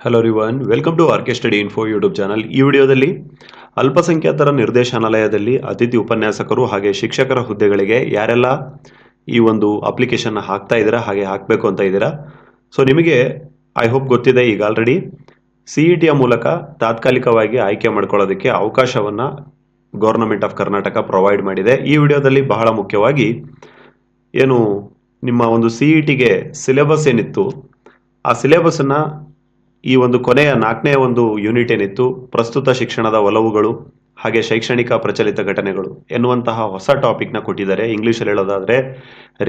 Hello everyone welcome to RK study info YouTube channel ಈ ವಿಡಿಯೋದಲ್ಲಿ ಅಲ್ಪಸಂಖ್ಯಾತರ ನಿರ್ದೇಶನಾಲಯದಲ್ಲಿ ಅತಿಥಿ ಉಪನ್ಯಾಸಕರು ಹಾಗೆ ಶಿಕ್ಷಕರ ಹುದ್ದೆಗಳಿಗೆ ಯಾರೆಲ್ಲ ಈ ಒಂದು ಅಪ್ಲಿಕೇಶನ್ ಹಾಕ್ತಾ ಇದ್ದೀರಾ, ಹಾಗೆ ಹಾಕಬೇಕು ಅಂತ ಇದ್ದೀರಾ. ಸೊ ನಿಮಗೆ ಐ ಹೋಪ್ ಗೊತ್ತಿದೆ ಈಗ ಆಲ್ರೆಡಿ ಸಿ ಇ ಟಿಯ ಮೂಲಕ ತಾತ್ಕಾಲಿಕವಾಗಿ ಆಯ್ಕೆ ಮಾಡ್ಕೊಳ್ಳೋದಕ್ಕೆ ಅವಕಾಶವನ್ನು ಗೌರ್ನಮೆಂಟ್ ಆಫ್ ಕರ್ನಾಟಕ ಪ್ರೊವೈಡ್ ಮಾಡಿದೆ. ಈ ವಿಡಿಯೋದಲ್ಲಿ ಬಹಳ ಮುಖ್ಯವಾಗಿ ಏನು ನಿಮ್ಮ ಒಂದು ಸಿ ಇ ಟಿಗೆ ಸಿಲೆಬಸ್ ಏನಿತ್ತು, ಆ ಸಿಲೆಬಸ್ಸನ್ನು ಈ ಒಂದು ಕೊನೆಯ ನಾಲ್ಕನೇ ಒಂದು ಯೂನಿಟ್ ಏನಿತ್ತು, ಪ್ರಸ್ತುತ ಶಿಕ್ಷಣದ ಒಲವುಗಳು ಹಾಗೆ ಶೈಕ್ಷಣಿಕ ಪ್ರಚಲಿತ ಘಟನೆಗಳು ಎನ್ನುವಂತಹ ಹೊಸ ಟಾಪಿಕ್ನ ಕೊಟ್ಟಿದ್ದಾರೆ. ಇಂಗ್ಲೀಷಲ್ಲಿ ಹೇಳೋದಾದರೆ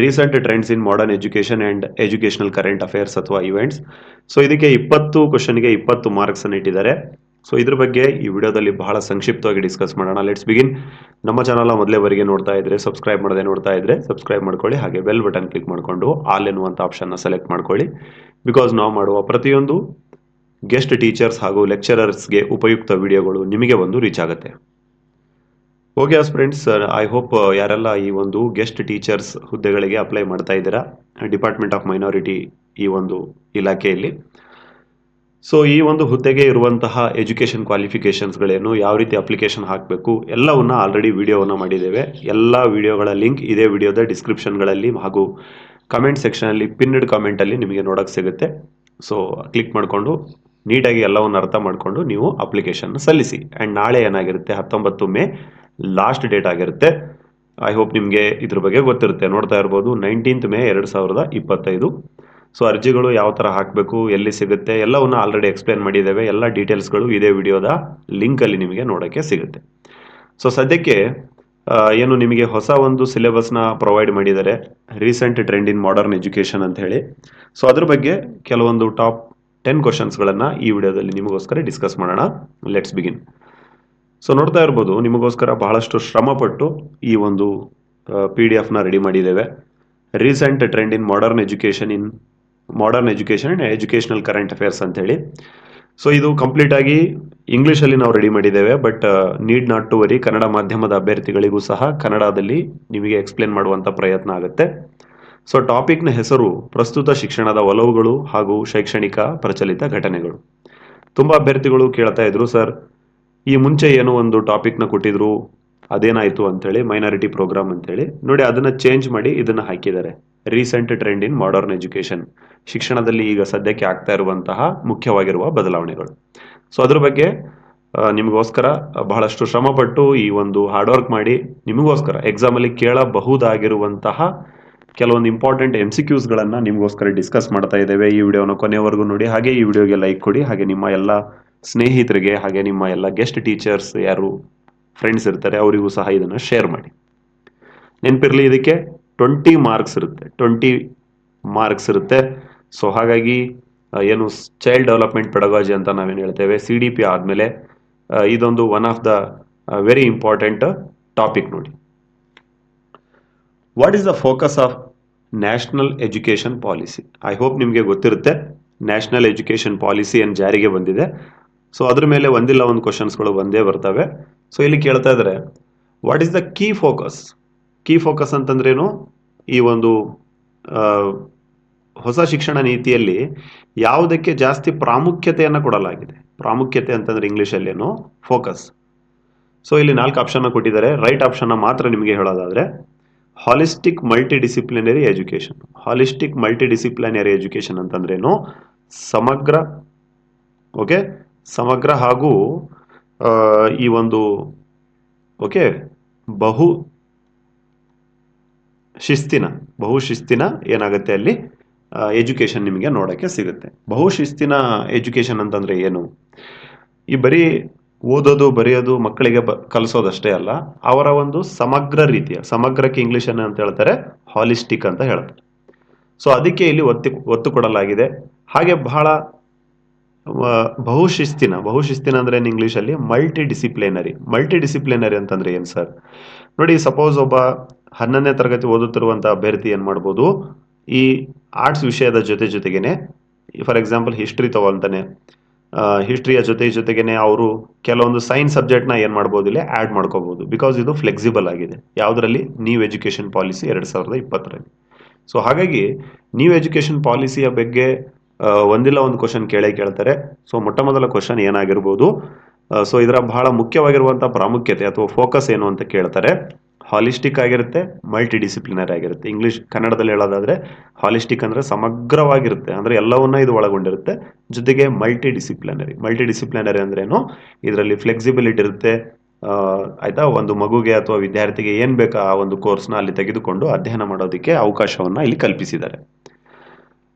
recent trends in modern education and educational current affairs ಅಥವಾ ಇವೆಂಟ್ಸ್ ಸೊ ಇದಕ್ಕೆ ಇಪ್ಪತ್ತು ಕ್ವಶನ್ಗೆ ಇಪ್ಪತ್ತು ಮಾರ್ಕ್ಸ್ ಅನ್ನು ಇಟ್ಟಿದ್ದಾರೆ. ಸೊ ಇದ್ರ ಬಗ್ಗೆ ಈ ವಿಡಿಯೋದಲ್ಲಿ ಬಹಳ ಸಂಕ್ಷಿಪ್ತವಾಗಿ ಡಿಸ್ಕಸ್ ಮಾಡೋಣ. ಲೆಟ್ಸ್ ಬಿಗಿನ್ ನಮ್ಮ ಚಾನಲ್ ಮೊದಲೇವರೆಗೆ ನೋಡ್ತಾ ಇದ್ರೆ ಸಬ್ಸ್ಕ್ರೈಬ್ ಮಾಡದೆ ನೋಡ್ತಾ ಇದ್ರೆ ಸಬ್ಸ್ಕ್ರೈಬ್ ಮಾಡ್ಕೊಳ್ಳಿ. ಹಾಗೆ ಬೆಲ್ ಬಟನ್ ಕ್ಲಿಕ್ ಮಾಡಿಕೊಂಡು ಆಲ್ ಎನ್ನುವಂಥ ಆಪ್ಷನ್ನ ಸೆಲೆಕ್ಟ್ ಮಾಡ್ಕೊಳ್ಳಿ. ಬಿಕಾಸ್ ನಾವು ಮಾಡುವ ಪ್ರತಿಯೊಂದು ಗೆಸ್ಟ್ ಟೀಚರ್ಸ್ ಹಾಗೂ ಲೆಕ್ಚರರ್ಸ್ಗೆ ಉಪಯುಕ್ತ ವಿಡಿಯೋಗಳು ನಿಮಗೆ ಒಂದು ರೀಚ್ ಆಗುತ್ತೆ. Okay as friends I hope ಯಾರೆಲ್ಲ ಈ ಒಂದು ಗೆಸ್ಟ್ ಟೀಚರ್ಸ್ ಹುದ್ದೆಗಳಿಗೆ ಅಪ್ಲೈ ಮಾಡ್ತಾ ಇದ್ದೀರಾ? ಡಿಪಾರ್ಟ್ಮೆಂಟ್ ಆಫ್ ಮೈನಾರಿಟಿ ಈ ಒಂದು ಇಲಾಖೆಯಲ್ಲಿ. ಸೊ ಈ ಒಂದು ಹುದ್ದೆಗೆ ಇರುವಂತಹ ಎಜುಕೇಷನ್ ಕ್ವಾಲಿಫಿಕೇಷನ್ಸ್ಗಳೇನು ಯಾವ ರೀತಿ ಅಪ್ಲಿಕೇಶನ್ ಹಾಕಬೇಕು, ಎಲ್ಲವನ್ನು ಆಲ್ರೆಡಿ ವಿಡಿಯೋವನ್ನು ಮಾಡಿದ್ದೇವೆ. ಎಲ್ಲ ವಿಡಿಯೋಗಳ ಲಿಂಕ್ ಇದೇ ವಿಡಿಯೋದ ಡಿಸ್ಕ್ರಿಪ್ಷನ್ಗಳಲ್ಲಿ ಹಾಗೂ ಕಮೆಂಟ್ ಸೆಕ್ಷನಲ್ಲಿ ಪಿನ್ಡ್ ಕಮೆಂಟಲ್ಲಿ ನಿಮಗೆ ನೋಡೋಕ್ಕೆ ಸಿಗುತ್ತೆ. ಸೊ ಕ್ಲಿಕ್ ಮಾಡಿಕೊಂಡು ನೀಟಾಗಿ ಎಲ್ಲವನ್ನು ಅರ್ಥ ಮಾಡಿಕೊಂಡು ನೀವು ಅಪ್ಲಿಕೇಶನ್ ಸಲ್ಲಿಸಿ. ಆ್ಯಂಡ್ ನಾಳೆ ಏನಾಗಿರುತ್ತೆ? ಹತ್ತೊಂಬತ್ತು ಮೇ ಲಾಸ್ಟ್ ಡೇಟ್ ಆಗಿರುತ್ತೆ. ಐ ಹೋಪ್ ನಿಮಗೆ ಇದ್ರ ಬಗ್ಗೆ ಗೊತ್ತಿರುತ್ತೆ. ನೋಡ್ತಾ ಇರ್ಬೋದು ನೈನ್ಟೀನ್ತ್ ಮೇ ಎರಡು ಸಾವಿರದ ಇಪ್ಪತ್ತೈದು. ಸೊ ಅರ್ಜಿಗಳು ಯಾವ ಥರ ಹಾಕಬೇಕು, ಎಲ್ಲಿ ಸಿಗುತ್ತೆ, ಎಲ್ಲವನ್ನು ಆಲ್ರೆಡಿ ಎಕ್ಸ್ಪ್ಲೇನ್ ಮಾಡಿದ್ದೇವೆ. ಎಲ್ಲ ಡೀಟೇಲ್ಸ್ಗಳು ಇದೇ ವಿಡಿಯೋದ ಲಿಂಕಲ್ಲಿ ನಿಮಗೆ ನೋಡೋಕ್ಕೆ ಸಿಗುತ್ತೆ. ಸೊ ಸದ್ಯಕ್ಕೆ ಏನು ನಿಮಗೆ ಹೊಸ ಒಂದು ಸಿಲೆಬಸ್ನ ಪ್ರೊವೈಡ್ ಮಾಡಿದ್ದಾರೆ. Recent trend in modern education ಅಂತ ಹೇಳಿ. ಸೊ ಅದ್ರ ಬಗ್ಗೆ ಕೆಲವೊಂದು ಟಾಪ್ ಟೆನ್ ಕ್ವಶನ್ಸ್ಗಳನ್ನು ಈ ವಿಡಿಯೋದಲ್ಲಿ ನಿಮಗೋಸ್ಕರ ಡಿಸ್ಕಸ್ ಮಾಡೋಣ. ಲೆಟ್ಸ್ ಬಿಗಿನ್ ಸೊ ನೋಡ್ತಾ ಇರ್ಬೋದು, ನಿಮಗೋಸ್ಕರ ಬಹಳಷ್ಟು ಶ್ರಮಪಟ್ಟು ಈ ಒಂದು ಪಿ ಡಿ ಎಫ್ನ ರೆಡಿ ಮಾಡಿದ್ದೇವೆ. Recent trend in modern education in modern education and educational current affairs ಅಂತೇಳಿ ಸೊ ಇದು ಕಂಪ್ಲೀಟ್ ಆಗಿ ಇಂಗ್ಲೀಷಲ್ಲಿ ನಾವು ರೆಡಿ ಮಾಡಿದ್ದೇವೆ but need not to worry Kannada ಮಾಧ್ಯಮದ ಅಭ್ಯರ್ಥಿಗಳಿಗೂ ಸಹ ಕನ್ನಡದಲ್ಲಿ ನಿಮಗೆ ಎಕ್ಸ್ಪ್ಲೇನ್ ಮಾಡುವಂಥ ಪ್ರಯತ್ನ ಆಗುತ್ತೆ. ಸೊ ಟಾಪಿಕ್ನ ಹೆಸರು ಪ್ರಸ್ತುತ ಶಿಕ್ಷಣದ ಒಲವುಗಳು ಹಾಗೂ ಶೈಕ್ಷಣಿಕ ಪ್ರಚಲಿತ ಘಟನೆಗಳು. ತುಂಬ ಅಭ್ಯರ್ಥಿಗಳು ಕೇಳ್ತಾ ಇದ್ರು, ಸರ್, ಈ ಮುಂಚೆ ಏನೋ ಒಂದು ಟಾಪಿಕ್ನ ಕೊಟ್ಟಿದ್ರು, ಅದೇನಾಯಿತು ಅಂತೇಳಿ ಮೈನಾರಿಟಿ ಪ್ರೋಗ್ರಾಮ್ ಅಂತೇಳಿ, ನೋಡಿ ಅದನ್ನು ಚೇಂಜ್ ಮಾಡಿ ಇದನ್ನು ಹಾಕಿದ್ದಾರೆ. Recent trend in modern education ಶಿಕ್ಷಣದಲ್ಲಿ ಈಗ ಸದ್ಯಕ್ಕೆ ಆಗ್ತಾ ಇರುವಂತಹ ಮುಖ್ಯವಾಗಿರುವ ಬದಲಾವಣೆಗಳು. ಸೊ ಅದ್ರ ಬಗ್ಗೆ ನಿಮಗೋಸ್ಕರ ಬಹಳಷ್ಟು ಶ್ರಮಪಟ್ಟು ಈ ಒಂದು ಹಾರ್ಡ್ ವರ್ಕ್ ಮಾಡಿ ನಿಮಗೋಸ್ಕರ ಎಕ್ಸಾಮಲ್ಲಿ ಕೇಳಬಹುದಾಗಿರುವಂತಹ ಕೆಲವೊಂದು ಇಂಪಾರ್ಟೆಂಟ್ ಎಂ ಸಿ ಕ್ಯೂಸ್ಗಳನ್ನು ನಿಮಗೋಸ್ಕರ ಡಿಸ್ಕಸ್ ಮಾಡ್ತಾ ಇದ್ದೇವೆ ಈ ವಿಡಿಯೋನ ಕೊನೆವರೆಗೂ ನೋಡಿ. ಹಾಗೆ ಈ ವಿಡಿಯೋಗೆ ಲೈಕ್ ಕೊಡಿ. ಹಾಗೆ ನಿಮ್ಮ ಎಲ್ಲ ಸ್ನೇಹಿತರಿಗೆ, ಹಾಗೆ ನಿಮ್ಮ ಎಲ್ಲ ಗೆಸ್ಟ್ ಟೀಚರ್ಸ್ ಯಾರು ಫ್ರೆಂಡ್ಸ್ ಇರ್ತಾರೆ, ಅವರಿಗೂ ಸಹ ಇದನ್ನು ಶೇರ್ ಮಾಡಿ. ನೆನಪಿರಲಿ ಇದಕ್ಕೆ ಟ್ವೆಂಟಿ ಮಾರ್ಕ್ಸ್ ಇರುತ್ತೆ. ಟ್ವೆಂಟಿ ಮಾರ್ಕ್ಸ್ ಇರುತ್ತೆ. ಸೊ ಹಾಗಾಗಿ ಏನು ಚೈಲ್ಡ್ ಡೆವಲಪ್ಮೆಂಟ್ ಪೆಡಗಾಜಿ ಅಂತ ನಾವೇನು ಹೇಳ್ತೇವೆ ಸಿ ಡಿ ಪಿ ಆದಮೇಲೆ ಇದೊಂದು one of the very important topic ನೋಡಿ. What is the focus of national education policy. I hope ನಿಮಗೆ ಗೊತ್ತಿರುತ್ತೆ. ನ್ಯಾಷನಲ್ ಎಜುಕೇಷನ್ ಪಾಲಿಸಿ ಏನು ಜಾರಿಗೆ ಬಂದಿದೆ. ಸೊ ಅದ್ರ ಮೇಲೆ ಒಂದಿಲ್ಲ, ಒಂದು ಕ್ವಶನ್ಸ್ಗಳು ಒಂದೇ ಬರ್ತವೆ. ಸೊ ಇಲ್ಲಿ ಕೇಳ್ತಾ ಇದ್ದಾರೆ what is the key focus key focus ಅಂತಂದ್ರೇನು ಈ ಒಂದು ಹೊಸ ಶಿಕ್ಷಣ ನೀತಿಯಲ್ಲಿ ಯಾವುದಕ್ಕೆ ಜಾಸ್ತಿ ಪ್ರಾಮುಖ್ಯತೆಯನ್ನು ಕೊಡಲಾಗಿದೆ. ಪ್ರಾಮುಖ್ಯತೆ ಅಂತಂದ್ರೆ ಇಂಗ್ಲೀಷಲ್ಲೇನು ಫೋಕಸ್ ಸೊ ಇಲ್ಲಿ ನಾಲ್ಕು ಆಪ್ಷನ್ ಕೊಟ್ಟಿದ್ದಾರೆ. ರೈಟ್ ಆಪ್ಷನ್ನ ಮಾತ್ರ ನಿಮಗೆ ಹೇಳೋದಾದ್ರೆ holistic multidisciplinary education holistic multidisciplinary education ಅಂತಂದ್ರೇನು? ಸಮಗ್ರ ಓಕೆ ಸಮಗ್ರ ಹಾಗೂ ಈ ಒಂದು ಓಕೆ ಬಹು ಶಿಸ್ತಿನ ಬಹು ಶಿಸ್ತಿನ ಏನಾಗುತ್ತೆ ಅಲ್ಲಿ? ಎಜುಕೇಶನ್ ನಿಮಗೆ ನೋಡೋಕ್ಕೆ ಸಿಗುತ್ತೆ. ಬಹು ಶಿಸ್ತಿನ ಎಜುಕೇಶನ್ ಅಂತಂದರೆ ಏನು? ಈ ಬರೀ ಓದೋದು, ಬರೆಯೋದು ಮಕ್ಕಳಿಗೆ ಬ, ಕಲಿಸೋದಷ್ಟೇ ಅಲ್ಲ, ಅವರ ಒಂದು ಸಮಗ್ರ ರೀತಿಯ, ಸಮಗ್ರಕ್ಕೆ ಇಂಗ್ಲಿಷ್ ಅನ್ನ ಅಂತ ಹೇಳ್ತಾರೆ ಹಾಲಿಸ್ಟಿಕ್ ಅಂತ ಹೇಳ್ತಾರೆ. ಸೊ ಅದಕ್ಕೆ ಇಲ್ಲಿ ಒತ್ತಿ, ಒತ್ತು ಕೊಡಲಾಗಿದೆ. ಹಾಗೆ ಬಹಳ ಬಹುಶಿಸ್ತಿನ ಬಹುಶಿಸ್ತಿನ ಅಂದ್ರೆ ಏನು ಇಂಗ್ಲೀಷಲ್ಲಿ ಮಲ್ಟಿ ಡಿಸಿಪ್ಲಿನರಿ ಮಲ್ಟಿ ಡಿಸಿಪ್ಲಿನರಿ ಅಂತಂದ್ರೆ ಏನು ಸರ್? ನೋಡಿ ಸಪೋಸ್ ಒಬ್ಬ ಹನ್ನೊಂದನೇ ತರಗತಿ ಓದುತ್ತಿರುವಂಥ ಅಭ್ಯರ್ಥಿ ಏನು ಮಾಡ್ಬೋದು? ಈ ಆರ್ಟ್ಸ್ ವಿಷಯದ ಜೊತೆ ಜೊತೆಗೇನೆ ಫಾರ್ ಎಕ್ಸಾಂಪಲ್ ಹಿಸ್ಟ್ರಿ ತಗೊಳ್ತಾನೆ ಹಿಸ್ಟ್ರಿಯ ಜೊತೆ ಜೊತೆಗೇನೆ ಅವರು ಕೆಲವೊಂದು ಸೈನ್ಸ್ ಸಬ್ಜೆಕ್ಟ್ನ ಏನು ಮಾಡ್ಬೋದು ಇಲ್ಲಿ ಆ್ಯಡ್ ಮಾಡ್ಕೋಬೋದು. ಬಿಕಾಸ್ ಇದು ಫ್ಲೆಕ್ಸಿಬಲ್ ಆಗಿದೆ. ಯಾವುದರಲ್ಲಿ? ನ್ಯೂ ಎಜುಕೇಷನ್ ಪಾಲಿಸಿ ಎರಡು ಸಾವಿರದ ಇಪ್ಪತ್ತರಲ್ಲಿ. ಸೊ ಹಾಗಾಗಿ ನ್ಯೂ ಎಜುಕೇಷನ್ ಪಾಲಿಸಿಯ ಬಗ್ಗೆ ಒಂದಿಲ್ಲ ಒಂದು ಕ್ವಶನ್ ಕೇಳೇ ಕೇಳ್ತಾರೆ. ಸೊ ಮೊಟ್ಟ ಮೊದಲ ಕ್ವಶನ್ ಏನಾಗಿರ್ಬೋದು ಸೊ ಇದರ ಬಹಳ ಮುಖ್ಯವಾಗಿರುವಂಥ ಪ್ರಾಮುಖ್ಯತೆ ಅಥವಾ ಫೋಕಸ್ ಏನು ಅಂತ ಕೇಳ್ತಾರೆ. ಹಾಲಿಸ್ಟಿಕ್ ಆಗಿರುತ್ತೆ ಮಲ್ಟಿ ಡಿಸಿಪ್ಲಿನರಿ ಆಗಿರುತ್ತೆ. ಇಂಗ್ಲಿಷ್ ಕನ್ನಡದಲ್ಲಿ ಹೇಳೋದಾದ್ರೆ ಹಾಲಿಸ್ಟಿಕ್ ಅಂದ್ರೆ ಸಮಗ್ರವಾಗಿರುತ್ತೆ. ಅಂದ್ರೆ ಎಲ್ಲವನ್ನ ಇದು ಒಳಗೊಂಡಿರುತ್ತೆ. ಜೊತೆಗೆ ಮಲ್ಟಿ ಡಿಸಿಪ್ಲಿನರಿ ಮಲ್ಟಿ ಡಿಸಿಪ್ಲಿನರಿ ಅಂದ್ರೇನು? ಇದರಲ್ಲಿ ಫ್ಲೆಕ್ಸಿಬಿಲಿಟಿ ಇರುತ್ತೆ. ಆಯಿತಾ? ಒಂದು ಮಗುಗೆ ಅಥವಾ ವಿದ್ಯಾರ್ಥಿಗೆ ಏನ್ ಬೇಕಾ ಆ ಒಂದು ಕೋರ್ಸ್ನ ಅಲ್ಲಿ ತೆಗೆದುಕೊಂಡು ಅಧ್ಯಯನ ಮಾಡೋದಕ್ಕೆ ಅವಕಾಶವನ್ನ ಇಲ್ಲಿ ಕಲ್ಪಿಸಿದ್ದಾರೆ.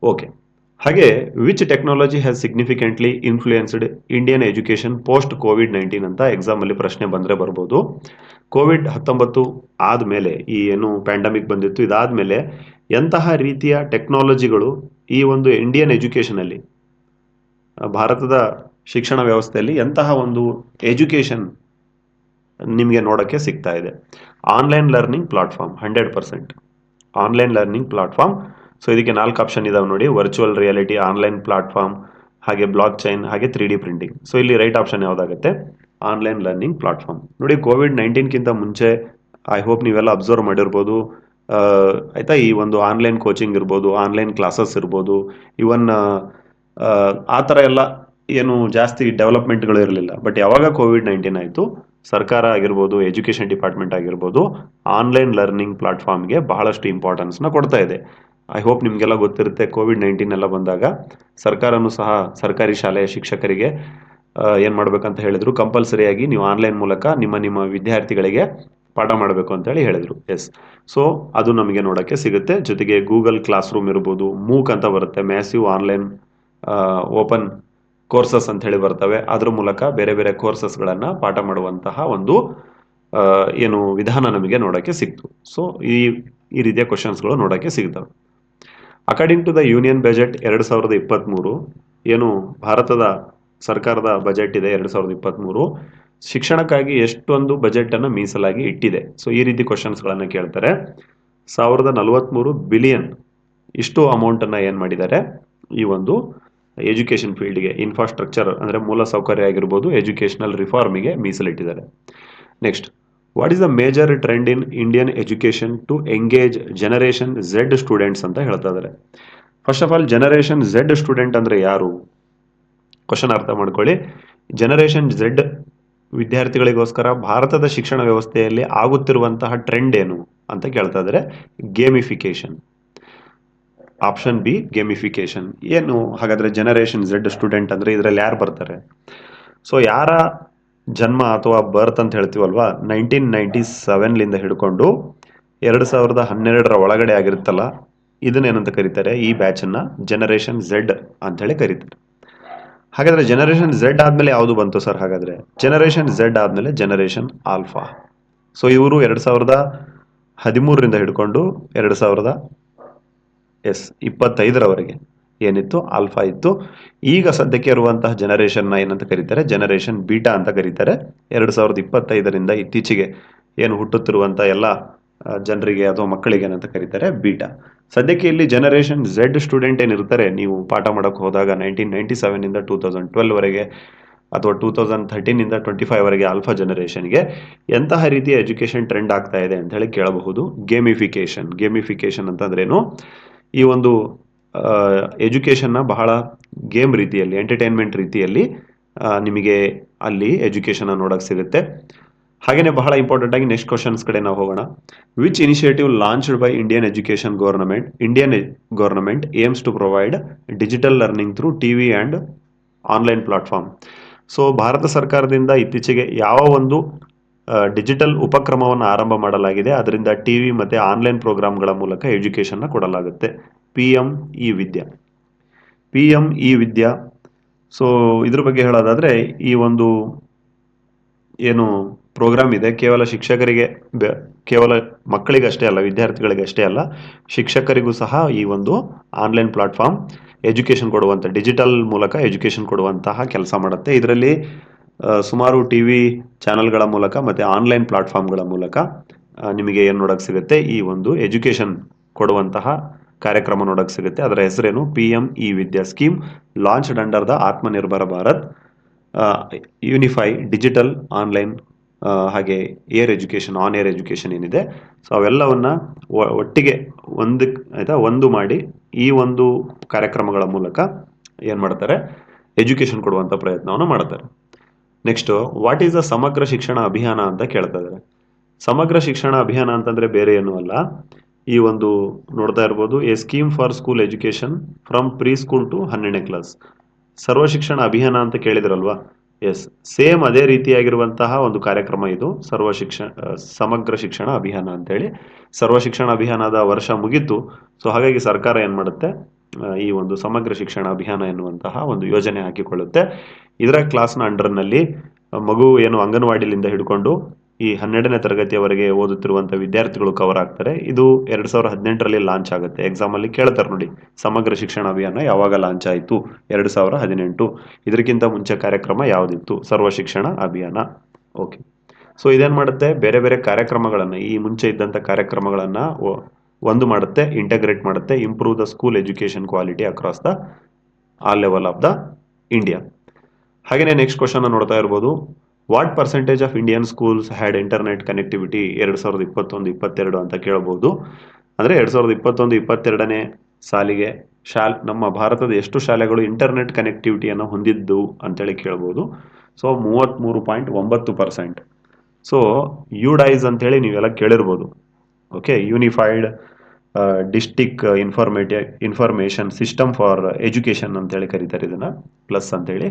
ಓಕೆ ಹಾಗೆ which technology has significantly influenced Indian education post covid nineteen ಅಂತ ಎಕ್ಸಾಮಲ್ಲಿ ಪ್ರಶ್ನೆ ಬಂದರೆ ಬರ್ಬೋದು. ಕೋವಿಡ್ ಹತ್ತೊಂಬತ್ತು ಆದಮೇಲೆ ಈ ಏನು ಪ್ಯಾಂಡಮಿಕ್ ಬಂದಿತ್ತು, ಇದಾದ್ಮೇಲೆ ಎಂತಹ ರೀತಿಯ ಟೆಕ್ನಾಲಜಿಗಳು ಈ ಒಂದು ಇಂಡಿಯನ್ ಎಜುಕೇಷನಲ್ಲಿ ಭಾರತದ ಶಿಕ್ಷಣ ವ್ಯವಸ್ಥೆಯಲ್ಲಿ ಎಂತಹ ಒಂದು ಎಜುಕೇಷನ್ ನಿಮಗೆ ನೋಡೋಕ್ಕೆ ಸಿಗ್ತಾ ಇದೆ? Online learning platform hundred percent online learning platform so ಇದಕ್ಕೆ ನಾಲ್ಕು ಆಪ್ಷನ್ ಇದಾವೆ ನೋಡಿ. ವರ್ಚುವಲ್ ರಿಯಾಲಿಟಿ ಆನ್ಲೈನ್ ಪ್ಲಾಟ್ಫಾರ್ಮ್ ಹಾಗೆ ಬ್ಲಾಕ್ ಚೈನ್ ಹಾಗೆ ತ್ರೀ ಡಿ ಪ್ರಿಂಟಿಂಗ್ ಸೊ ಇಲ್ಲಿ ರೈಟ್ ಆಪ್ಷನ್ ಯಾವುದಾಗುತ್ತೆ? ಆನ್ಲೈನ್ ಲರ್ನಿಂಗ್ ಪ್ಲಾಟ್ಫಾರ್ಮ್ ನೋಡಿ ಕೋವಿಡ್ ನೈನ್ಟೀನ್ಗಿಂತ ಮುಂಚೆ ಐ ಹೋಪ್ ನೀವೆಲ್ಲ ಅಬ್ಸರ್ವ್ ಮಾಡಿರ್ಬೋದು. ಆಯಿತಾ? ಈ ಒಂದು ಆನ್ಲೈನ್ ಕೋಚಿಂಗ್ ಇರ್ಬೋದು ಆನ್ಲೈನ್ ಕ್ಲಾಸಸ್ ಇರ್ಬೋದು. ಇವನ್ ಆ ಥರ ಎಲ್ಲ ಏನು ಜಾಸ್ತಿ ಡೆವಲಪ್ಮೆಂಟ್ಗಳು ಇರಲಿಲ್ಲ. ಬಟ್ ಯಾವಾಗ ಕೋವಿಡ್ ನೈನ್ಟೀನ್ ಆಯಿತು? ಸರ್ಕಾರ ಆಗಿರ್ಬೋದು ಎಜುಕೇಷನ್ ಡಿಪಾರ್ಟ್ಮೆಂಟ್ ಆಗಿರ್ಬೋದು ಆನ್ಲೈನ್ ಲರ್ನಿಂಗ್ ಪ್ಲಾಟ್ಫಾರ್ಮ್ಗೆ ಬಹಳಷ್ಟು ಇಂಪಾರ್ಟೆನ್ಸ್ನ ಕೊಡ್ತಾ ಇದೆ. ಐ ಹೋಪ್ ನಿಮಗೆಲ್ಲ ಗೊತ್ತಿರುತ್ತೆ ಕೋವಿಡ್ ನೈನ್ಟೀನ್ ಎಲ್ಲ ಬಂದಾಗ ಸರ್ಕಾರನೂ ಸಹ ಸರ್ಕಾರಿ ಶಾಲೆಯ ಶಿಕ್ಷಕರಿಗೆ ಏನು ಮಾಡ್ಬೇಕಂತ ಹೇಳಿದ್ರು ಕಂಪಲ್ಸರಿಯಾಗಿ ನೀವು ಆನ್ಲೈನ್ ಮೂಲಕ ನಿಮ್ಮ ನಿಮ್ಮ ವಿದ್ಯಾರ್ಥಿಗಳಿಗೆ ಪಾಠ ಮಾಡಬೇಕು ಅಂತ ಹೇಳಿದರು ಹೇಳಿದ್ರು. ಎಸ್ ಸೊ ಅದು ನಮಗೆ ನೋಡಕ್ಕೆ ಸಿಗುತ್ತೆ. ಜೊತೆಗೆ ಗೂಗಲ್ ಕ್ಲಾಸ್ ರೂಮ್ ಇರ್ಬೋದು ಮೂಕ್ ಅಂತ ಬರುತ್ತೆ ಮ್ಯಾಸಿವ್ ಆನ್ಲೈನ್ ಓಪನ್ ಕೋರ್ಸಸ್ ಅಂತ ಹೇಳಿ ಬರ್ತವೆ. ಅದ್ರ ಮೂಲಕ ಬೇರೆ ಬೇರೆ ಕೋರ್ಸಸ್ಗಳನ್ನು ಪಾಠ ಮಾಡುವಂತಹ ಒಂದು ಏನು ವಿಧಾನ ನಮಗೆ ನೋಡಕ್ಕೆ ಸಿಕ್ತು. ಸೊ ಈ ಈ ರೀತಿಯ ಕ್ವಶನ್ಸ್ಗಳು ನೋಡಕ್ಕೆ ಸಿಗ್ತವೆ. According to the union budget ಎರಡು ಸಾವಿರದ ಇಪ್ಪತ್ತ್ಮೂರು ಏನು ಭಾರತದ ಸರ್ಕಾರದ ಬಜೆಟ್ ಇದೆ ಎರಡು ಸಾವಿರದ ಇಪ್ಪತ್ತ್ಮೂರು ಶಿಕ್ಷಣಕ್ಕಾಗಿ ಎಷ್ಟೊಂದು ಬಜೆಟ್ ಅನ್ನು ಮೀಸಲಾಗಿ ಇಟ್ಟಿದೆ. ಸೊ ಈ ರೀತಿ ಕ್ವಶನ್ಸ್ಗಳನ್ನು ಕೇಳ್ತಾರೆ. ಸಾವಿರದ ನಲವತ್ತ್ಮೂರು ಬಿಲಿಯನ್ ಇಷ್ಟು ಅಮೌಂಟನ್ನು ಏನು ಮಾಡಿದ್ದಾರೆ? ಈ ಒಂದು ಎಜುಕೇಷನ್ ಫೀಲ್ಡ್ಗೆ ಇನ್ಫ್ರಾಸ್ಟ್ರಕ್ಚರ್ ಅಂದರೆ ಮೂಲ ಸೌಕರ್ಯ ಆಗಿರ್ಬೋದು ಎಜುಕೇಷನಲ್ ರಿಫಾರ್ಮಿಗೆ ಮೀಸಲಿಟ್ಟಿದ್ದಾರೆ. Next what is the major trend in Indian education to engage generation Z students ಅಂತ ಹೇಳ್ತಾ ಇದ್ದಾರೆ. First of all generation Z student ಅಂದರೆ ಯಾರು? ಕ್ವಶನ್ ಅರ್ಥ ಮಾಡ್ಕೊಳ್ಳಿ. ಜನರೇಷನ್ ಝೆಡ್ ವಿದ್ಯಾರ್ಥಿಗಳಿಗೋಸ್ಕರ ಭಾರತದ ಶಿಕ್ಷಣ ವ್ಯವಸ್ಥೆಯಲ್ಲಿ ಆಗುತ್ತಿರುವಂತಹ ಟ್ರೆಂಡ್ ಏನು ಅಂತ ಕೇಳ್ತಾ ಇದ್ದಾರೆ. ಗೇಮಿಫಿಕೇಶನ್ ಆಪ್ಷನ್ ಬಿ ಗೇಮಿಫಿಕೇಶನ್ ಏನು? ಹಾಗಾದರೆ ಜನರೇಷನ್ ಝೆಡ್ ಸ್ಟೂಡೆಂಟ್ ಅಂದರೆ ಇದರಲ್ಲಿ ಯಾರು ಬರ್ತಾರೆ? ಸೊ ಯಾರ ಜನ್ಮ ಅಥವಾ ಬರ್ತ್ ಅಂತ ಹೇಳ್ತೀವಲ್ವಾ? ನೈನ್ಟೀನ್ ನೈಂಟಿ ಸೆವೆನ್ಲಿಂದ ಹಿಡ್ಕೊಂಡು ಎರಡು ಸಾವಿರದ ಹನ್ನೆರಡರ ಒಳಗಡೆ ಆಗಿರುತ್ತಲ್ಲ, ಇದನ್ನೇನಂತ ಕರೀತಾರೆ? ಈ ಬ್ಯಾಚನ್ನು ಜನರೇಷನ್ ಝೆಡ್ ಅಂಥೇಳಿ ಕರೀತಾರೆ. ಹಾಗಾದರೆ ಜನರೇಷನ್ ಝೆಡ್ ಆದಮೇಲೆ ಯಾವುದು ಬಂತು ಸರ್? ಹಾಗಾದರೆ ಜನರೇಷನ್ ಝೆಡ್ ಆದಮೇಲೆ ಜನರೇಷನ್ ಆಲ್ಫಾ ಸೊ ಇವರು ಎರಡು ಸಾವಿರದ ಹದಿಮೂರರಿಂದ ಹಿಡ್ಕೊಂಡು ಎರಡು ಸಾವಿರದ ಎಸ್, ಇಪ್ಪತ್ತೈದರವರೆಗೆ. ಏನಿತ್ತು? ಆಲ್ಫಾ ಇತ್ತು. ಈಗ ಸದ್ಯಕ್ಕೆ ಇರುವಂತಹ ಜನರೇಷನ್ನ ಏನಂತ ಕರೀತಾರೆ? ಜನರೇಷನ್ ಬೀಟಾ ಅಂತ ಕರೀತಾರೆ. ಎರಡು ಸಾವಿರದ ಇಪ್ಪತ್ತೈದರಿಂದ ಇತ್ತೀಚೆಗೆ ಏನು ಹುಟ್ಟುತ್ತಿರುವಂಥ ಎಲ್ಲ ಜನರಿಗೆ ಅಥವಾ ಮಕ್ಕಳಿಗೆ ಏನಂತ ಕರೀತಾರೆ? ಬೀಟಾ ಸದ್ಯಕ್ಕೆ ಇಲ್ಲಿ ಜನರೇಷನ್ ಝೆಡ್ ಸ್ಟೂಡೆಂಟ್ ಏನಿರ್ತಾರೆ? ನೀವು ಪಾಠ ಮಾಡೋಕ್ಕೆ ಹೋದಾಗ ನೈನ್ಟೀನ್ ನೈಂಟಿ ಸೆವೆನಿಂದ ಟೂ ತೌಸಂಡ್ ಟ್ವೆಲ್ವರೆಗೆ ಅಥವಾ ಟೂ ತೌಸಂಡ್ ಥರ್ಟೀನಿಂದ ಟ್ವೆಂಟಿ ಫೈವ್ ವರೆಗೆ ಆಲ್ಫಾ ಜನರೇಷನ್ಗೆ ಎಂತಹ ರೀತಿಯ ಎಜುಕೇಷನ್ ಟ್ರೆಂಡ್ ಆಗ್ತಾ ಇದೆ ಅಂತ ಹೇಳಿ ಕೇಳಬಹುದು. ಗೇಮಿಫಿಕೇಶನ್ ಗೇಮಿಫಿಕೇಶನ್ ಅಂತಂದ್ರೇನು ಈ ಒಂದು ಎಜುಕೇಷನ್ನ ಬಹಳ ಗೇಮ್ ರೀತಿಯಲ್ಲಿ ಎಂಟರ್ಟೈನ್ಮೆಂಟ್ ರೀತಿಯಲ್ಲಿ ನಿಮಗೆ ಅಲ್ಲಿ ಎಜುಕೇಷನ್ನ ನೋಡೋಕೆ ಸಿಗುತ್ತೆ. ಹಾಗೇನೆ ಬಹಳ ಇಂಪಾರ್ಟೆಂಟ್ ಆಗಿ ನೆಕ್ಸ್ಟ್ ಕ್ವಶನ್ಸ್ ಕಡೆ ನಾವು ಹೋಗೋಣ. Which initiative launched by Indian education government Indian government aims to provide digital learning through T V and online platform so Bharat ಸರ್ಕಾರದಿಂದ ಇತ್ತೀಚೆಗೆ ಯಾವ ಒಂದು ಡಿಜಿಟಲ್ ಉಪಕ್ರಮವನ್ನು ಆರಂಭ ಮಾಡಲಾಗಿದೆ, ಅದರಿಂದ ಟಿ ವಿ ಮತ್ತು ಆನ್ಲೈನ್ ಪ್ರೋಗ್ರಾಮ್ಗಳ ಮೂಲಕ ಎಜುಕೇಷನ್ನ ಕೊಡಲಾಗುತ್ತೆ. M E Vidya. P M E Vidya. So ಇದ್ರ ಬಗ್ಗೆ ಹೇಳೋದಾದ್ರೆ, ಈ ಒಂದು ಏನು ಪ್ರೋಗ್ರಾಮ್ ಇದೆ, ಕೇವಲ ಶಿಕ್ಷಕರಿಗೆ ಕೇವಲ ಮಕ್ಕಳಿಗಷ್ಟೇ ಅಲ್ಲ, ವಿದ್ಯಾರ್ಥಿಗಳಿಗಷ್ಟೇ ಅಲ್ಲ, ಶಿಕ್ಷಕರಿಗೂ ಸಹ ಈ ಒಂದು ಆನ್ಲೈನ್ ಪ್ಲಾಟ್ಫಾರ್ಮ್ ಎಜುಕೇಷನ್ ಕೊಡುವಂಥ ಡಿಜಿಟಲ್ ಮೂಲಕ ಎಜುಕೇಷನ್ ಕೊಡುವಂತಹ ಕೆಲಸ ಮಾಡುತ್ತೆ. ಇದರಲ್ಲಿ ಸುಮಾರು ಟಿ ವಿ ಚಾನಲ್ಗಳ ಮೂಲಕ ಮತ್ತು ಆನ್ಲೈನ್ ಪ್ಲಾಟ್ಫಾರ್ಮ್ಗಳ ಮೂಲಕ ನಿಮಗೆ ಏನು ನೋಡೋಕೆ ಸಿಗುತ್ತೆ, ಈ ಒಂದು ಎಜುಕೇಷನ್ ಕೊಡುವಂತಹ ಕಾರ್ಯಕ್ರಮ ನೋಡೋಕೆ ಸಿಗುತ್ತೆ. ಅದರ ಹೆಸರೇನು P M E Vidya scheme. Launched under the Atmanirbhar Bharat unify, digital, online ಹಾಗೆ air education, on air education ಏನಿದೆ. ಸೊ, ಅವೆಲ್ಲವನ್ನ ಒಟ್ಟಿಗೆ ಒಂದು, ಆಯ್ತಾ, ಒಂದು ಮಾಡಿ ಈ ಒಂದು ಕಾರ್ಯಕ್ರಮಗಳ ಮೂಲಕ ಏನು ಮಾಡ್ತಾರೆ? ಎಜುಕೇಶನ್ ಕೊಡುವಂಥ ಪ್ರಯತ್ನವನ್ನು ಮಾಡ್ತಾರೆ. ನೆಕ್ಸ್ಟ್ ವಾಟ್ ಈಸ್ ದ ಸಮಗ್ರ ಶಿಕ್ಷಣ ಅಭಿಯಾನ ಅಂತ ಕೇಳ್ತಾ ಇದ್ದಾರೆ. ಸಮಗ್ರ ಶಿಕ್ಷಣ ಅಭಿಯಾನ ಅಂತಂದ್ರೆ ಬೇರೆ ಏನೂ ಅಲ್ಲ. ಈ ಒಂದು ನೋಡ್ತಾ ಇರ್ಬೋದು a scheme for school education from pre school to ಹನ್ನೆರಡನೇ ಕ್ಲಾಸ್ ಸರ್ವ ಶಿಕ್ಷಣ ಅಭಿಯಾನ ಅಂತ ಕೇಳಿದ್ರಲ್ವಾ? ಎಸ್ ಸೇಮ್ ಅದೇ ರೀತಿಯಾಗಿರುವಂತಹ ಒಂದು ಕಾರ್ಯಕ್ರಮ ಇದು, ಸರ್ವ ಶಿಕ್ಷಣ ಸಮಗ್ರ ಶಿಕ್ಷಣ ಅಭಿಯಾನ ಅಂತೇಳಿ. ಸರ್ವ ಶಿಕ್ಷಣ ಅಭಿಯಾನದ ವರ್ಷ ಮುಗಿತು. ಸೊ ಹಾಗಾಗಿ ಸರ್ಕಾರ ಏನು ಮಾಡುತ್ತೆ? ಈ ಒಂದು ಸಮಗ್ರ ಶಿಕ್ಷಣ ಅಭಿಯಾನ ಎನ್ನುವಂತಹ ಒಂದು ಯೋಜನೆ ಹಾಕಿಕೊಳ್ಳುತ್ತೆ. ಇದರ ಕ್ಲಾಸ್ನ ಅಂಡರ್ನಲ್ಲಿ ಮಗು ಏನು ಅಂಗನವಾಡಿಲಿಂದ ಹಿಡ್ಕೊಂಡು ಈ ಹನ್ನೆರಡನೇ ತರಗತಿಯವರೆಗೆ ಓದುತ್ತಿರುವಂಥ ವಿದ್ಯಾರ್ಥಿಗಳು ಕವರ್ ಆಗ್ತಾರೆ. ಇದು ಎರಡ್ ಸಾವಿರದ ಹದಿನೆಂಟರಲ್ಲಿ ಲಾಂಚ್ ಆಗುತ್ತೆ. ಎಕ್ಸಾಮ್ ಅಲ್ಲಿ ಕೇಳ್ತಾರೆ ನೋಡಿ. ಸಮಗ್ರ ಶಿಕ್ಷಣ ಅಭಿಯಾನ ಯಾವಾಗ ಲಾಂಚ್ ಆಯಿತು? ಎರಡ್ ಸಾವಿರ ಹದಿನೆಂಟು. ಇದಕ್ಕಿಂತ ಮುಂಚೆ ಕಾರ್ಯಕ್ರಮ ಯಾವುದಿತ್ತು? ಸರ್ವ ಶಿಕ್ಷಣ ಅಭಿಯಾನ. ಓಕೆ ಸೊ ಇದೇನು ಮಾಡುತ್ತೆ? ಬೇರೆ ಬೇರೆ ಕಾರ್ಯಕ್ರಮಗಳನ್ನು, ಈ ಮುಂಚೆ ಇದ್ದಂತ ಕಾರ್ಯಕ್ರಮಗಳನ್ನು ಒಂದು ಮಾಡುತ್ತೆ ಇಂಟಗ್ರೇಟ್ ಮಾಡುತ್ತೆ improve the school education quality across the all level of the India ಹಾಗೆಯೇ ನೆಕ್ಸ್ಟ್ ಕ್ವಶನ್ ನೋಡ್ತಾ ಇರ್ಬೋದು. What percentage of Indian schools had internet connectivity ಎರಡು ಸಾವಿರದ ಇಪ್ಪತ್ತೊಂದು, ಇಪ್ಪತ್ತೆರಡು ಅಂತ ಕೇಳಬಹುದು ಅಂದ್ರೆ ಎರಡ್ ಸಾವಿರದ ಇಪ್ಪತ್ತೊಂದು, ಇಪ್ಪತ್ತೆರಡನೇ ಸಾಲಿಗೆ ಶಾಲ್, ನಮ್ಮ ಭಾರತದ ಎಷ್ಟು ಶಾಲೆಗಳು ಇಂಟರ್ನೆಟ್ ಕನೆಕ್ಟಿವಿಟಿಯನ್ನು ಹೊಂದಿದ್ದು ಅಂತೇಳಿ ಕೇಳಬಹುದು ಸೊ ಮೂವತ್ತ್ಮೂರು ಪಾಯಿಂಟ್ ಒಂಬತ್ತು ಪರ್ಸೆಂಟ್ ಸೊ ಯುಡೈಸ್ ಅಂತೇಳಿ ನೀವೆಲ್ಲ ಕೇಳಿರ್ಬೋದು. Okay unified district informati information system for education ಅಂತೇಳಿ ಕರೀತಾರೆ ಇದನ್ನ ಪ್ಲಸ್ ಅಂತೇಳಿ.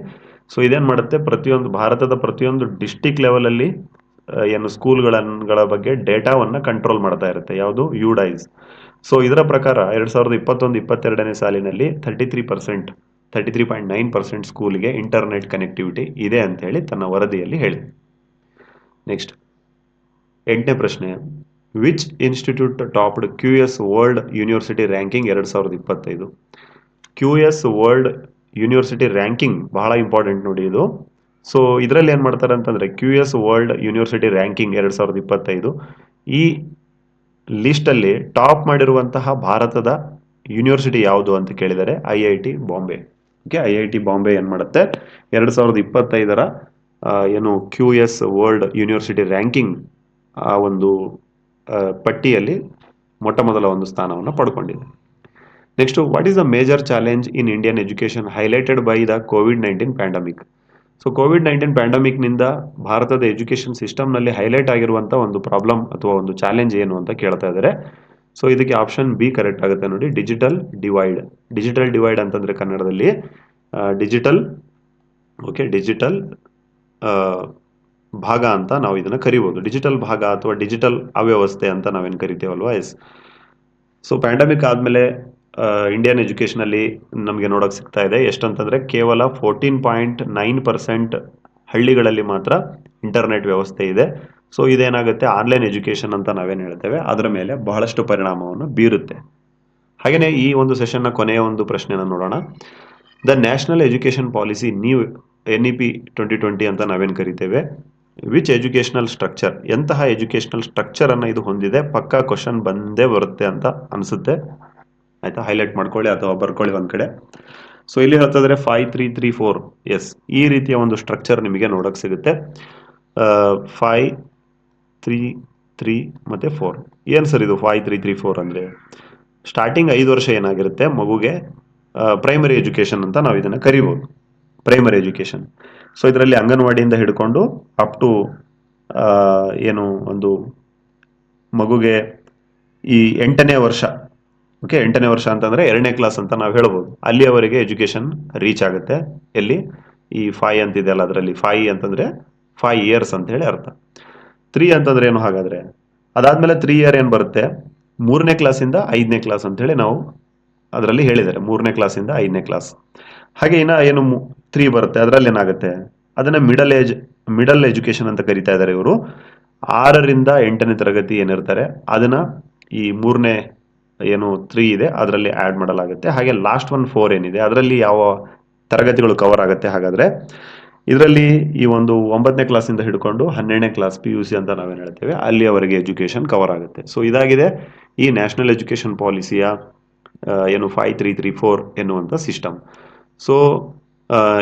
ಸೊ ಇದೇನು ಮಾಡುತ್ತೆ? ಪ್ರತಿಯೊಂದು, ಭಾರತದ ಪ್ರತಿಯೊಂದು ಡಿಸ್ಟಿಕ್ ಲೆವೆಲಲ್ಲಿ ಏನು ಸ್ಕೂಲ್ಗಳ ಬಗ್ಗೆ ಡೇಟಾವನ್ನ ಕಂಟ್ರೋಲ್ ಮಾಡ್ತಾ ಇರುತ್ತೆ. ಯಾವುದು? ಯುಡೈಸ್ ಸೊ ಇದರ ಪ್ರಕಾರ ಎರಡು ಸಾವಿರದ ಇಪ್ಪತ್ತೊಂದು, ಇಪ್ಪತ್ತೆರಡನೇ ಸಾಲಿನಲ್ಲಿ thirty three percent thirty three point nine percent ಸ್ಕೂಲ್ಗೆ ಇಂಟರ್ನೆಟ್ ಕನೆಕ್ಟಿವಿಟಿ ಇದೆ ಅಂತ ಹೇಳಿ ತನ್ನ ವರದಿಯಲ್ಲಿ ಹೇಳಿ. ನೆಕ್ಸ್ಟ್ ಎಂಟನೇ ಪ್ರಶ್ನೆ. Which institute topped Q S world university ranking ಎರಡು ಸಾವಿರದ ಇಪ್ಪತ್ತೈದು. Q S world university ranking ಬಹಳ ಇಂಪಾರ್ಟೆಂಟ್ ನೋಡಿ ಇದು. ಸೊ ಇದರಲ್ಲಿ ಏನು ಮಾಡ್ತಾರೆ ಅಂತಂದರೆ Q S world university ranking ಎರಡು ಸಾವಿರದ ಇಪ್ಪತ್ತೈದು. ಈ ಲಿಸ್ಟಲ್ಲಿ ಟಾಪ್ ಮಾಡಿರುವಂತಹ ಭಾರತದ ಯೂನಿವರ್ಸಿಟಿ ಯಾವುದು ಅಂತ ಕೇಳಿದರೆ I I T Bombay. Okay I I T Bombay ಏನು ಮಾಡುತ್ತೆ? ಎರಡು ಸಾವಿರದ ಇಪ್ಪತ್ತೈದರ ಏನು Q S world university ranking, ಆ, ಒಂದು ಪಟ್ಟಿಯಲ್ಲಿ ಮೊಟ್ಟ ಮೊದಲ ಒಂದು ಸ್ಥಾನವನ್ನು ಪಡ್ಕೊಂಡಿದೆ. Next what is the major challenge in Indian education highlighted by the COVID nineteen pandemic so COVID nineteen ಪ್ಯಾಂಡಮಿಕ್ನಿಂದ ಭಾರತದ ಎಜುಕೇಶನ್ ಸಿಸ್ಟಮ್ನಲ್ಲಿ ಹೈಲೈಟ್ ಆಗಿರುವಂಥ ಒಂದು ಪ್ರಾಬ್ಲಮ್ ಅಥವಾ ಒಂದು ಚಾಲೆಂಜ್ ಏನು ಅಂತ ಕೇಳ್ತಾ ಇದ್ದಾರೆ. ಸೊ ಇದಕ್ಕೆ ಆಪ್ಷನ್ ಬಿ ಕರೆಕ್ಟ್ ಆಗುತ್ತೆ ನೋಡಿ. ಡಿಜಿಟಲ್ ಡಿವೈಡ್ ಡಿಜಿಟಲ್ ಡಿವೈಡ್ ಅಂತಂದ್ರೆ ಕನ್ನಡದಲ್ಲಿ ಡಿಜಿಟಲ್ ಓಕೆ ಡಿಜಿಟಲ್ ಭಾಗ ಅಂತ ನಾವು ಇದನ್ನ ಕರಿಬೋದು. ಡಿಜಿಟಲ್ ಭಾಗ ಅಥವಾ ಡಿಜಿಟಲ್ ಅವ್ಯವಸ್ಥೆ ಅಂತ ನಾವೇನು ಕರಿತೇವಲ್ವ? ಎಸ್ ಸೊ ಪ್ಯಾಂಡಮಿಕ್ ಆದಮೇಲೆ ಇಂಡಿಯನ್ ಎಜುಕೇಷನಲ್ಲಿ ನಮಗೆ ನೋಡೋಕೆ ಸಿಗ್ತಾ ಇದೆ. ಎಷ್ಟಂತಂದರೆ ಕೇವಲ ಫೋರ್ಟೀನ್ ಪಾಯಿಂಟ್ ನೈನ್ ಪರ್ಸೆಂಟ್ ಹಳ್ಳಿಗಳಲ್ಲಿ ಮಾತ್ರ ಇಂಟರ್ನೆಟ್ ವ್ಯವಸ್ಥೆ ಇದೆ. ಸೊ ಇದೇನಾಗುತ್ತೆ? ಆನ್ಲೈನ್ ಎಜುಕೇಷನ್ ಅಂತ ನಾವೇನು ಹೇಳ್ತೇವೆ? ಅದರ ಮೇಲೆ ಬಹಳಷ್ಟು ಪರಿಣಾಮವನ್ನು ಬೀರುತ್ತೆ. ಹಾಗೆಯೇ ಈ ಒಂದು ಸೆಷನ್ನ ಕೊನೆಯ ಒಂದು ಪ್ರಶ್ನೆಯನ್ನು ನೋಡೋಣ. The national education policy new N E P twenty twenty ಅಂತ ನಾವೇನು ಕರಿತೇವೆ? ವಿಚ್ ಎಜುಕೇಷನಲ್ ಸ್ಟ್ರಕ್ಚರ್ ಎಂತಹ ಎಜುಕೇಷನಲ್ ಸ್ಟ್ರಕ್ಚರ್ ಅನ್ನ ಇದು ಹೊಂದಿದೆ? ಪಕ್ಕಾ ಕ್ವಶನ್ ಬಂದೇ ಬರುತ್ತೆ ಅಂತ ಅನಿಸುತ್ತೆ. ಆಯಿತಾ? ಹೈಲೈಟ್ ಮಾಡ್ಕೊಳ್ಳಿ ಅಥವಾ ಬರ್ಕೊಳ್ಳಿ ಒಂದು ಕಡೆ. ಸೊ ಇಲ್ಲಿ ಹೇಳ್ತಿದ್ರೆ five three three four yes ಈ ರೀತಿಯ ಒಂದು ಸ್ಟ್ರಕ್ಚರ್ ನಿಮಗೆ ನೋಡಕ್ ಸಿಗುತ್ತೆ. ಫೈವ್ ತ್ರೀ ತ್ರೀ ಮತ್ತೆ ಫೋರ್ ಏನ್ ಸರ್ ಇದು ಫೈವ್ ತ್ರೀ ತ್ರೀ ಫೋರ್ ಅಂದ್ರೆ? ಸ್ಟಾರ್ಟಿಂಗ್ ಐದು ವರ್ಷ ಏನಾಗಿರುತ್ತೆ ಮಗುಗೆ? ಪ್ರೈಮರಿ ಎಜುಕೇಶನ್ ಅಂತ ನಾವು ಇದನ್ನ ಕರಿಬಹುದು ಪ್ರೈಮರಿ ಎಜುಕೇಶನ್ ಸೊ ಇದರಲ್ಲಿ ಅಂಗನವಾಡಿಯಿಂದ ಹಿಡ್ಕೊಂಡು ಅಪ್ ಟು ಏನು ಒಂದು ಮಗುಗೆ ಈ ಎಂಟನೇ ವರ್ಷ ಓಕೆ ಎಂಟನೇ ವರ್ಷ ಅಂತಂದ್ರೆ ಎರಡನೇ ಕ್ಲಾಸ್ ಅಂತ ನಾವು ಹೇಳ್ಬೋದು. ಅಲ್ಲಿಯವರೆಗೆ ಎಜುಕೇಶನ್ ರೀಚ್ ಆಗುತ್ತೆ. ಎಲ್ಲಿ? ಈ ಫೈ ಅಂತಿದೆಯಲ್ಲ ಅದರಲ್ಲಿ. ಫೈ ಅಂತಂದ್ರೆ ಫೈ ಇಯರ್ಸ್ ಅಂತ ಹೇಳಿ ಅರ್ಥ. ತ್ರೀ ಅಂತಂದ್ರೆ ಏನು ಹಾಗಾದ್ರೆ? ಅದಾದ್ಮೇಲೆ ತ್ರೀ ಇಯರ್ ಏನು ಬರುತ್ತೆ? ಮೂರನೇ ಕ್ಲಾಸಿಂದ ಐದನೇ ಕ್ಲಾಸ್ ಅಂತ ಹೇಳಿ ನಾವು ಅದರಲ್ಲಿ ಹೇಳಿದ್ದಾರೆ. ಮೂರನೇ ಕ್ಲಾಸಿಂದ ಐದನೇ ಕ್ಲಾಸ್ ಹಾಗೆ ಇನ್ನ ಏನು ತ್ರೀ ಬರುತ್ತೆ, ಅದರಲ್ಲಿ ಏನಾಗುತ್ತೆ? ಅದನ್ನ ಮಿಡಲ್ ಏಜ್ ಮಿಡಲ್ ಎಜುಕೇಶನ್ ಅಂತ ಕರಿತಾ ಇದ್ದಾರೆ ಇವರು. ಆರರಿಂದ ಎಂಟನೇ ತರಗತಿ ಏನಿರ್ತಾರೆ, ಅದನ್ನ ಈ ಮೂರನೇ ಏನು ತ್ರೀ ಇದೆ, ಅದರಲ್ಲಿ ಆಡ್ ಮಾಡಲಾಗುತ್ತೆ. ಹಾಗೆ ಲಾಸ್ಟ್ ಒನ್ ಫೋರ್ ಏನಿದೆ, ಅದರಲ್ಲಿ ಯಾವ ತರಗತಿಗಳು ಕವರ್ ಆಗುತ್ತೆ ಹಾಗಾದ್ರೆ, ಇದರಲ್ಲಿ ಈ ಒಂದು ಒಂಬತ್ತನೇ ಕ್ಲಾಸಿಂದ ಹಿಡ್ಕೊಂಡು ಹನ್ನೆರಡನೇ ಕ್ಲಾಸ್ ಪಿ ಯು ಸಿ ಅಂತ ನಾವೇನು ಹೇಳ್ತೇವೆ, ಅಲ್ಲಿಯವರೆಗೆ ಎಜುಕೇಶನ್ ಕವರ್ ಆಗುತ್ತೆ. ಸೊ ಇದಾಗಿದೆ ಈ ನ್ಯಾಷನಲ್ ಎಜುಕೇಶನ್ ಪಾಲಿಸಿಯ ಏನು ಫೈವ್ ತ್ರೀ ತ್ರೀ ಫೋರ್ ಎನ್ನುವಂಥ ಸಿಸ್ಟಮ್ ಸೊ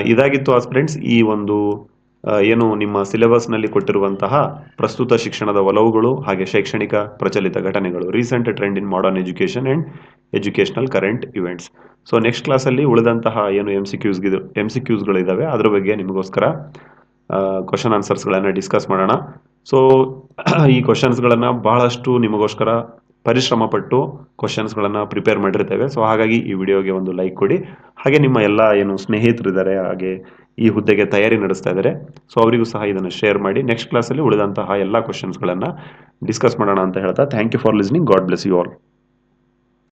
ಇದಾಗಿತ್ತು ಆಸ್ಪಿರೆಂಟ್ಸ್ ಈ ಒಂದು ಏನು ನಿಮ್ಮ ಸಿಲೆಬಸ್ನಲ್ಲಿ ಕೊಟ್ಟಿರುವಂತಹ ಪ್ರಸ್ತುತ ಶಿಕ್ಷಣದ ಒಲವುಗಳು ಹಾಗೆ ಶೈಕ್ಷಣಿಕ ಪ್ರಚಲಿತ ಘಟನೆಗಳು recent trend in modern education and educational current events so next ಕ್ಲಾಸಲ್ಲಿ ಉಳಿದಂತಹ ಏನು ಎಂ ಸಿ ಕ್ಯೂಸ್ಗಿದು ಎಂ ಸಿ ಕ್ಯೂಸ್ಗಳಿದ್ದಾವೆ ಅದ್ರ ಬಗ್ಗೆ ನಿಮಗೋಸ್ಕರ ಕ್ವಶನ್ ಆನ್ಸರ್ಸ್ಗಳನ್ನು ಡಿಸ್ಕಸ್ ಮಾಡೋಣ. ಸೊ ಈ ಕ್ವಶನ್ಸ್ಗಳನ್ನು ಬಹಳಷ್ಟು ನಿಮಗೋಸ್ಕರ ಪರಿಶ್ರಮ ಪಟ್ಟು ಕ್ವಶನ್ಸ್ಗಳನ್ನು ಪ್ರಿಪೇರ್ ಮಾಡಿರ್ತೇವೆ. ಸೊ ಹಾಗಾಗಿ ಈ ವಿಡಿಯೋಗೆ ಒಂದು ಲೈಕ್ ಕೊಡಿ. ಹಾಗೆ ನಿಮ್ಮ ಎಲ್ಲ ಏನು ಸ್ನೇಹಿತರಿದ್ದಾರೆ, ಹಾಗೆ ಈ ಹುದ್ದೆಗೆ ತಯಾರಿ ನಡೆಸ್ತಾ ಇದ್ದಾರೆ ಸೊ ಅವರಿಗೂ ಸಹ ಇದನ್ನು ಶೇರ್ ಮಾಡಿ. ನೆಕ್ಸ್ಟ್ ಕ್ಲಾಸಲ್ಲಿ ಉಳಿದಂತಹ ಎಲ್ಲ ಕ್ವಶನ್ಸ್ಗಳನ್ನು ಡಿಸ್ಕಸ್ ಮಾಡೋಣ ಅಂತ ಹೇಳ್ತಾ thank you for listening God bless you all